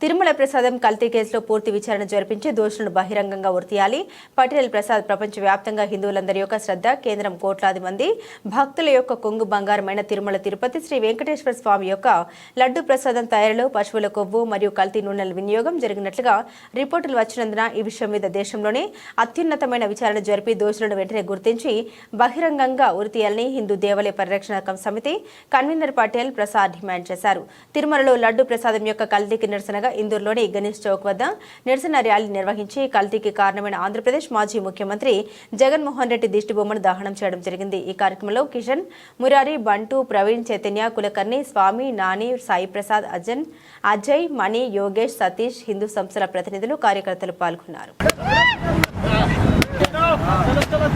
తిరుమల ప్రసాదం కల్తీ కేసులో పూర్తి విచారణ జరిపించి దోషులను బహిరంగంగా ఉరితీయాలి. పటేల్ ప్రసాద్ ప్రపంచవ్యాప్తంగా హిందువులందరి యొక్క శ్రద్ధ కేంద్రం కోట్లాది మంది. భక్తుల యొక్క కొంగు బంగారమైన తిరుమల తిరుపతి శ్రీ వెంకటేశ్వర స్వామి యొక్క లడ్డు ప్రసాదం తయారీలో పశువుల కొవ్వు మరియు కల్తీ నూనెల వినియోగం జరిగినట్లుగా రిపోర్టులు వచ్చినందున ఈ విషయం మీద దేశంలోనే అత్యున్నతమైన విచారణ జరిపి దోషులను వెంటనే గుర్తించి బహిరంగంగా ఉరితీయాలని హిందూ దేవాలయ పరిరక్షణ కం- సమితి కన్వీనర్ పటేల్ ప్రసాద్ డిమాండ్ చేశారు. తిరుమలలో లడ్డు ప్రసాదం యొక్క కల్తీకి నిరసనగా ఇందూరులోని గణేష్ చౌక్ వద్ద నిరసన ర్యాలీ నిర్వహించి కల్తీకి కారణమైన ఆంధ్రప్రదేశ్ మాజీ ముఖ్యమంత్రి జగన్మోహన్ రెడ్డి దిష్టిబొమ్మను దహనం చేయడం జరిగింది. ఈ కార్యక్రమంలో కిషన్ మురారి బంటు ప్రవీణ్ చైతన్య కులకర్ణి స్వామి నాని సాయి ప్రసాద్ అజన్ అజయ్ మణి యోగేష్ సతీష్ హిందూ సంస్థల ప్రతినిధులు కార్యకర్తలు పాల్గొన్నారు. తిరుమల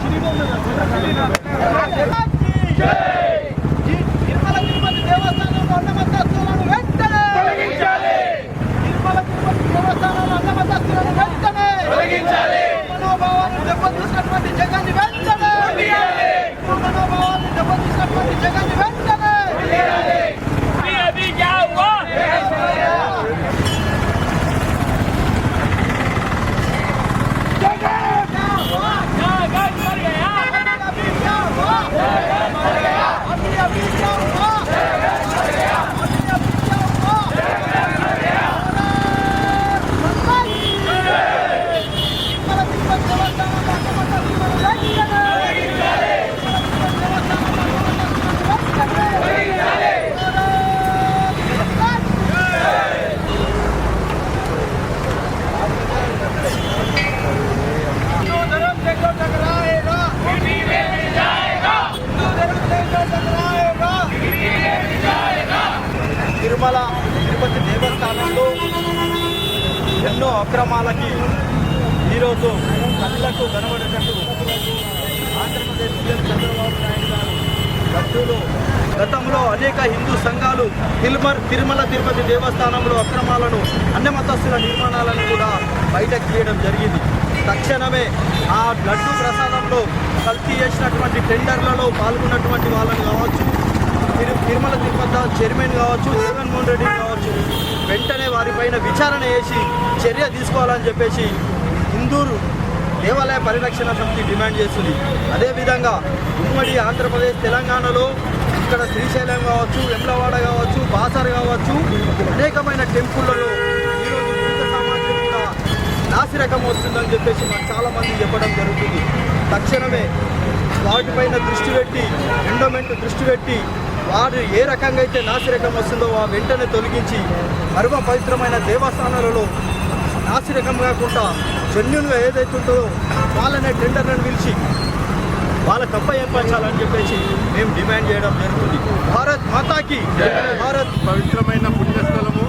తిరుపతి దేవస్థానంలో ఎన్నో అక్రమాలకి ఈరోజు కళ్ళకు కనబడేటట్టు ఆంధ్రప్రదేశ్ సీఎం చంద్రబాబు నాయుడు గారు లడ్డూలో గతంలో అనేక హిందూ సంఘాలు తిరుమల తిరుమల తిరుపతి దేవస్థానంలో అక్రమాలను అన్నమతస్తుల నిర్మాణాలను కూడా బయటకు తీయడం జరిగింది. తక్షణమే ఆ లడ్డు ప్రసాదంలో కల్తీ చేసినటువంటి టెండర్లలో పాల్గొన్నటువంటి వాళ్ళని కావచ్చు తిరుమల తిరుపతి చైర్మన్ కావచ్చు జగన్మోహన్ రెడ్డి కావచ్చు వెంటనే వారిపైన విచారణ చేసి చర్య తీసుకోవాలని చెప్పేసి హిందూరు దేవాలయ పరిరక్షణ సమితి డిమాండ్ చేస్తుంది. అదేవిధంగా ఉమ్మడి ఆంధ్రప్రదేశ్ తెలంగాణలో ఇక్కడ శ్రీశైలం కావచ్చు వెమ్లవాడ కావచ్చు బాసర్ కావచ్చు అనేకమైన టెంపుల్లలో ఈరోజు సామాగ్రి కూడా నాసిరకం వస్తుందని చెప్పేసి మాకు చాలామంది చెప్పడం జరుగుతుంది. తక్షణమే వాటిపైన దృష్టి పెట్టి ఎండోమెంట్ దృష్టి పెట్టి వారు ఏ రకంగా అయితే నాసిరకం వస్తుందో ఆ వెంటనే తొలగించి పరమ పవిత్రమైన దేవస్థానాలలో నాసిరకం కాకుండా జెన్యున్గా ఏదైతే ఉంటుందో వాళ్ళనే టెండర్లను పిలిచి వాళ్ళ తప్ప ఏర్పరచాలని చెప్పేసి మేము డిమాండ్ చేయడం జరుగుతుంది. భారత్ మాతాకి భారత్. పవిత్రమైన పుణ్యస్థలము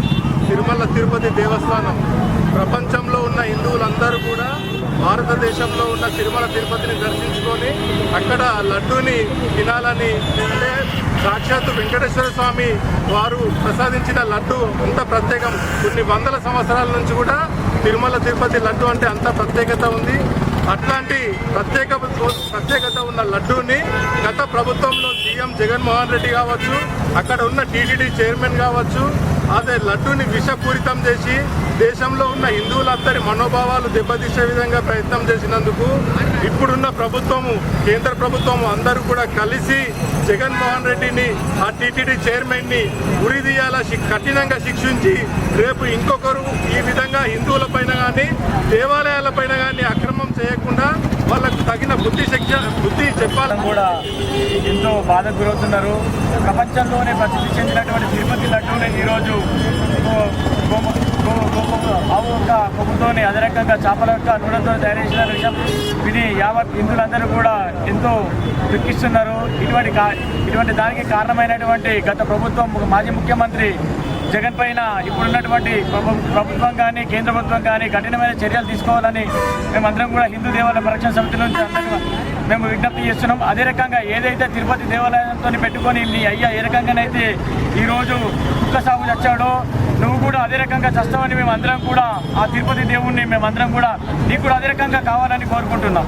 తిరుమల తిరుపతి దేవస్థానం. ప్రపంచంలో ఉన్న హిందువులందరూ కూడా భారతదేశంలో ఉన్న తిరుమల తిరుపతిని దర్శించుకొని అక్కడ లడ్డూని తినాలని అంటే సాక్షాత్తు వెంకటేశ్వర స్వామి వారు ప్రసాదించిన లడ్డు అంత ప్రత్యేకం. కొన్ని వందల సంవత్సరాల నుంచి కూడా తిరుమల తిరుపతి లడ్డు అంటే అంత ప్రత్యేకత ఉంది. అట్లాంటి ప్రత్యేక ప్రత్యేకత ఉన్న లడ్డూని గత ప్రభుత్వంలో సీఎం జగన్మోహన్ రెడ్డి కావచ్చు అక్కడ ఉన్న టీటీడీ చైర్మన్ కావచ్చు అదే లడ్డూని విషపూరితం చేసి దేశంలో ఉన్న హిందువులందరి మనోభావాలు దెబ్బతీసే విధంగా ప్రయత్నం చేసినందుకు ఇప్పుడున్న ప్రభుత్వము కేంద్ర ప్రభుత్వము అందరూ కూడా కలిసి జగన్మోహన్ రెడ్డిని ఆ టీటీడీ చైర్మన్ని ఉరిదీయాల కఠినంగా శిక్షించి రేపు ఇంకొకరు ఈ విధంగా హిందువుల పైన కానీ దేవాలయాల పైన కానీ అక్రమం చేయ లేకుండా వాళ్ళకు తగిన బుద్ధి శిక్ష బుద్ధి చెప్పాలని కూడా ఎంతో బాధకు గురవుతున్నారు. ప్రపంచంలోనే ప్రసిద్ధి చెందినటువంటి తిరుపతి లడ్డూని ఈరోజు ఆవు యొక్క కొమ్ముతోని అదే రకంగా చేపల యొక్క నూనెతో తయారు చేసిన విషయం విని యావత్ హిందువులందరూ కూడా ఎంతో దుఃఖిస్తున్నారు. ఇటువంటి ఇటువంటి దానికి కారణమైనటువంటి గత ప్రభుత్వం మాజీ ముఖ్యమంత్రి జగన్ పైన ఇప్పుడున్నటువంటి ప్రభు- ప్రభుత్వం కానీ కేంద్ర ప్రభుత్వం కానీ కఠినమైన చర్యలు తీసుకోవాలని మేమందరం కూడా హిందూ దేవాలయ పరిరక్షణ సమితి నుంచి మేము విజ్ఞప్తి చేస్తున్నాం. అదే రకంగా ఏదైతే తిరుపతి దేవాలయంతో పెట్టుకొని నీ అయ్యా ఏ రకంగానైతే ఈరోజు కుక్క సాగు చచ్చాడో నువ్వు కూడా అదే రకంగా చస్తావని మేము అందరం కూడా ఆ తిరుపతి దేవుణ్ణి మేమందరం కూడా నీకు కూడా అదే రకంగా కావాలని కోరుకుంటున్నాం.